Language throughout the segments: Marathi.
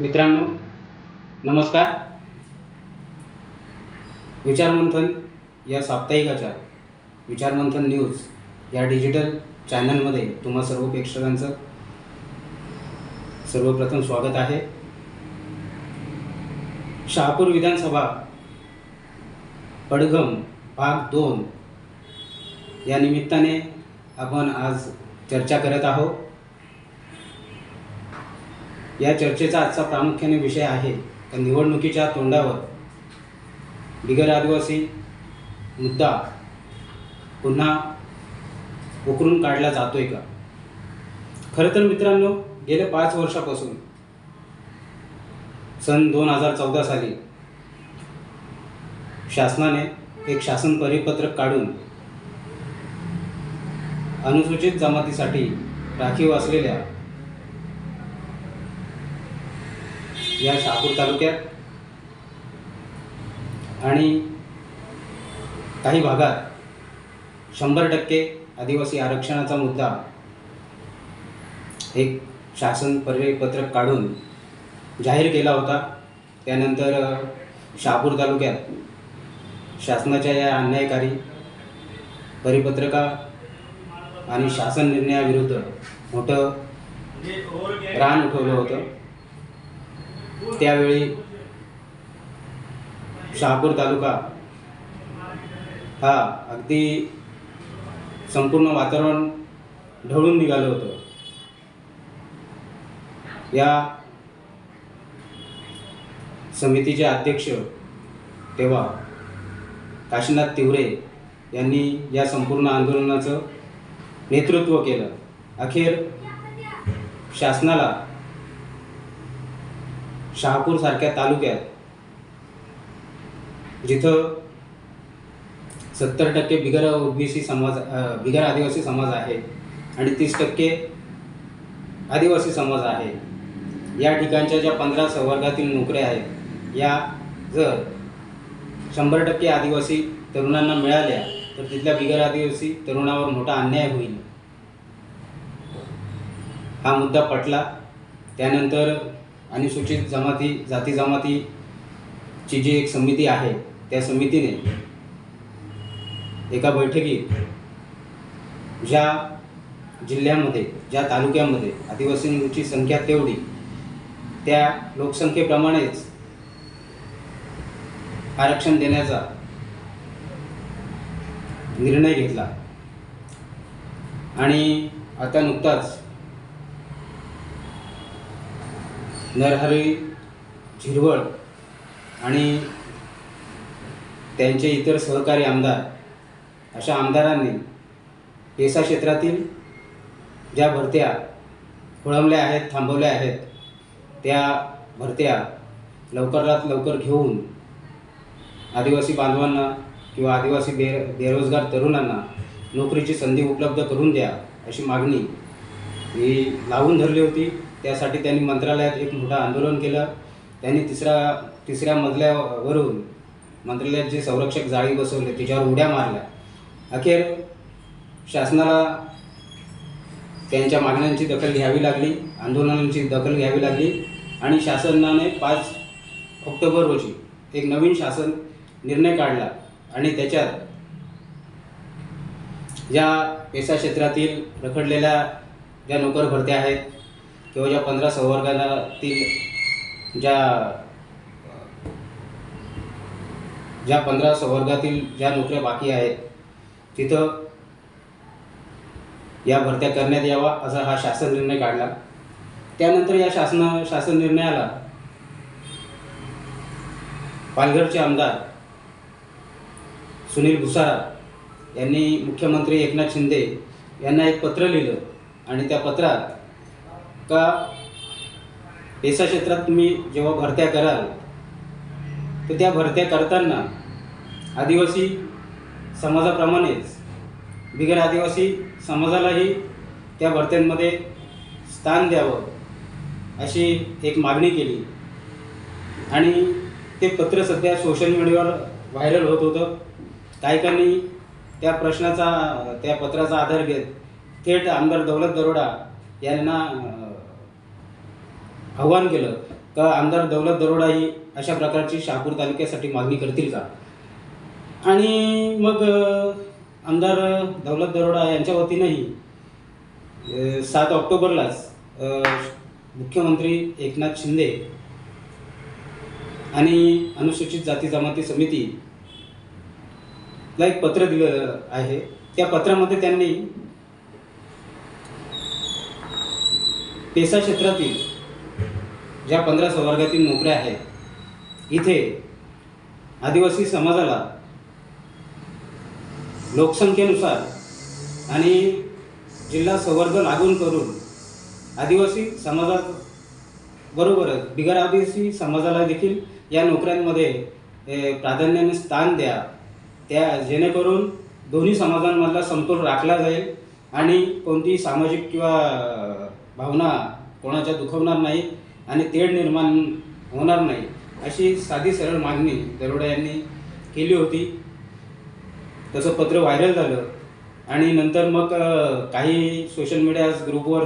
मित्रांनो नमस्कार. विचारमंथन या साप्ताहिकाच्या विचारमंथन न्यूज या डिजिटल चॅनलमध्ये तुम्हा सर्व प्रेक्षकांचं सर्वप्रथम स्वागत आहे. शहापूर विधानसभा पडघम भाग दोन या निमित्ताने आपण आज चर्चा करत आहोत. या चर्चेचा आजचा प्रामुख्याने विषय आहे तर निवडणुकीच्या तोंडावर. बिगर आदिवासी मुद्दा पुन्हा उकरून काढला जातोय का? खरं तर मित्रांनो गेल्या पाच वर्षापासून सन दोन हजार चौदा साली शासनाने एक शासन परिपत्रक काढून अनुसूचित जमातीसाठी राखीव असलेल्या या शहापूर तालुक्यात. आणि काही भागात शंभर टक्के आदिवासी आरक्षणाचा मुद्दा एक शासन परिपत्रक काढून जाहीर केला होता. त्यानंतर शहापूर तालुक्यात शासनाच्या या अन्यायकारी परिपत्रका आणि शासन निर्णयाविरुद्ध मोठं रान उठवलं होतं. त्यावेळी शहापूर तालुका हा अगदी संपूर्ण वातावरण ढवळून निघालं होतं. या समितीचे अध्यक्ष तेव्हा काशीनाथ तिवरे यांनी या संपूर्ण आंदोलनाचं नेतृत्व केलं. अखेर शासनाला शहापूरसारख्या तालुक्यात जिथं सत्तर टक्के बिगर ओबीसी समाज बिगर आदिवासी समाज आहे आणि तीस टक्के आदिवासी समाज आहे. या ठिकाणच्या ज्या पंधरा संवर्गातील नोकऱ्या आहेत या जर शंभर टक्के आदिवासी तरुणांना मिळाल्या तर तिथल्या बिगर आदिवासी तरुणावर मोठा अन्याय होईल. हा मुद्दा पटला. त्यानंतर अनुसूचित जमाती जाती जमातीची जी एक समिती आहे त्या समितीने एका बैठकीत ज्या जिल्ह्यामध्ये ज्या तालुक्यामध्ये आदिवासींची संख्या तेवढी त्या लोकसंख्येप्रमाणेच आरक्षण देण्याचा निर्णय घेतला. आणि आता नुकताच नरहरी झिरवळ आणि त्यांचे इतर सहकारी आमदार अशा आमदारांनी पेसा क्षेत्रातील ज्या भरत्या खोळंबल्या आहेत थांबवल्या आहेत त्या भरत्या लवकरात लवकर घेऊन आदिवासी बांधवांना किंवा आदिवासी बे बेरोजगार तरुणांना नोकरीची संधी उपलब्ध करून द्या अशी मागणी ही लावून धरली होती. त्यासाठी त्यांनी मंत्रालयात एक मोठं आंदोलन केलं. त्यांनी तिसऱ्या तिसऱ्या मजल्यावरून मंत्रालयात जे संरक्षक जाळी बसवले त्याच्यावर उड्या मारल्या. अखेर शासनाला त्यांच्या मागण्यांची दखल घ्यावी लागली आंदोलनांची दखल घ्यावी लागली आणि शासनाने पाच ऑक्टोबर रोजी एक नवीन शासन निर्णय काढला आणि त्याच्यात या पेसा क्षेत्रातील रखडलेल्या ज्या नोकर भरत्या आहेत किंवा ज्या पंधरा संवर्गातील ज्या ज्या पंधरा संवर्गातील ज्या नोकऱ्या बाकी आहेत तिथं या भरत्या करण्यात यावा असा हा शासन निर्णय काढला. त्यानंतर या शासना शासन निर्णयाला पालघरचे आमदार सुनील भुसारा यांनी मुख्यमंत्री एकनाथ शिंदे यांना एक पत्र लिहिलं. आणि त्या पत्रात का पेसा क्षेत्रात तुम्ही जेव्हा भरत्या कराल तर त्या भरत्या करताना आदिवासी समाजाप्रमाणेच बिगर आदिवासी समाजालाही त्या भरत्यांमध्ये स्थान द्यावं अशी एक मागणी केली. आणि ते पत्र सध्या सोशल मीडियावर व्हायरल होत होतं. काहीकांनी त्या प्रश्नाचा त्या पत्राचा आधार घेत थेट आमदार दौलत दरोडा यांना आव्हान केलं. का आमदार दौलत दरोडा ही अशा प्रकारची शहापूर तालुक्यासाठी मागणी करतील का? आणि मग आमदार दौलत दरोडा यांच्या वतीनंही सात ऑक्टोबरलाच मुख्यमंत्री एकनाथ शिंदे आणि अनुसूचित जाती जमाती समितीला एक पत्र दिलं आहे. त्या पत्रामध्ये त्यांनी पेसा क्षेत्रातील ज्या पंधरा संवर्गातील नोकऱ्या आहेत इथे आदिवासी समाजाला लोकसंख्येनुसार आणि जिल्हा संवर्ग लागून करून आदिवासी समाजात बरोबरच बिगर आदिवासी समाजाला देखील या नोकऱ्यांमध्ये प्राधान्याने स्थान द्या. त्या जेणेकरून दोन्ही समाजांमधला समतोल राखला जाईल आणि कोणतीही सामाजिक किंवा भावना कोणाच्या दुखवणार नाही आणि तेढ निर्माण होणार नाही अशी साधी सरळ मागणी दरोडा यांनी केली होती. तसं पत्र व्हायरल झालं आणि नंतर मग काही सोशल मीडिया ग्रुपवर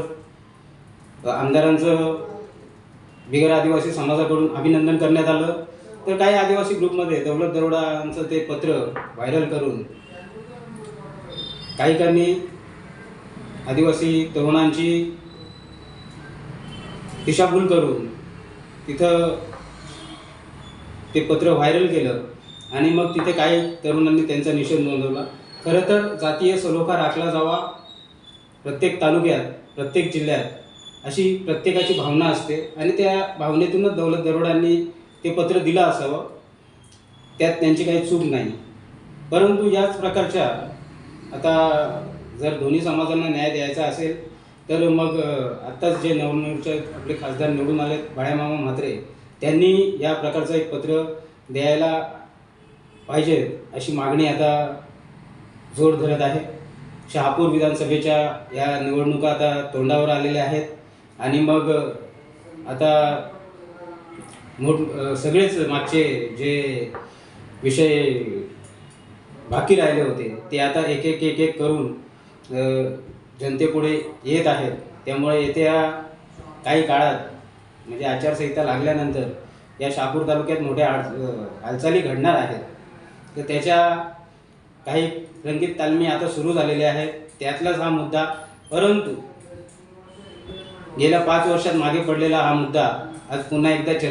आमदारांचं बिगर आदिवासी समाजाकडून अभिनंदन करण्यात आलं. तर काही आदिवासी ग्रुपमध्ये दौलत दरोडांचं ते पत्र व्हायरल करून काहीकांनी आदिवासी तरुणांची दिशाभूल करून तिथं ते पत्र व्हायरल केलं आणि मग तिथे काही तरुणांनी त्यांचा निषेध नोंदवला. खरं तर जातीय सलोखा राखला जावा प्रत्येक तालुक्यात प्रत्येक जिल्ह्यात अशी प्रत्येकाची भावना असते आणि त्या भावनेतूनच दौलत दरोडांनी ते पत्र दिलं असावं. त्यात त्यांची काही चूक नाही. परंतु याच प्रकारच्या आता जर दोन्ही समाजांना न्याय द्यायचा असेल तर मग आत्ताच जे नवनिर्वाचित आपले खासदार निवडून आले बाळ्यामामा म्हात्रे त्यांनी या प्रकारचं एक पत्र द्यायला पाहिजे अशी मागणी आता जोर धरत आहे. शहापूर विधानसभेच्या या निवडणुका आता तोंडावर आलेल्या आहेत आणि मग आता मोठ सगळेच मागचे जे विषय बाकी राहिले होते ते आता एक एक एक एक करून जनतेपुढे येत आहेत. त्यामुळे येत्या काही काळात म्हणजे आचारसंहिता लागल्यानंतर या शहापूर तालुक्यात मोठ्या अड- हालचाली घडणार आहेत. तर त्याच्या काही रंगीत तालमी आता सुरू झालेल्या आहेत. त्यातलाच हा मुद्दा परंतु गेल्या पाच वर्षात मागे पडलेला हा मुद्दा आज पुन्हा एकदा चर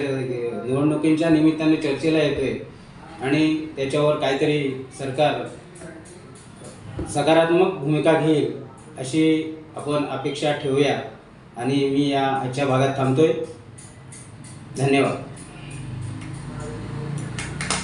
निवडणुकींच्या निमित्ताने चर्चेला येतोय. आणि त्याच्यावर काहीतरी सरकार सकारात्मक भूमिका घेईल. अशी आपण अपेक्षा ठेवूया. आणि मी या आजच्या भागात थांबतोय. धन्यवाद.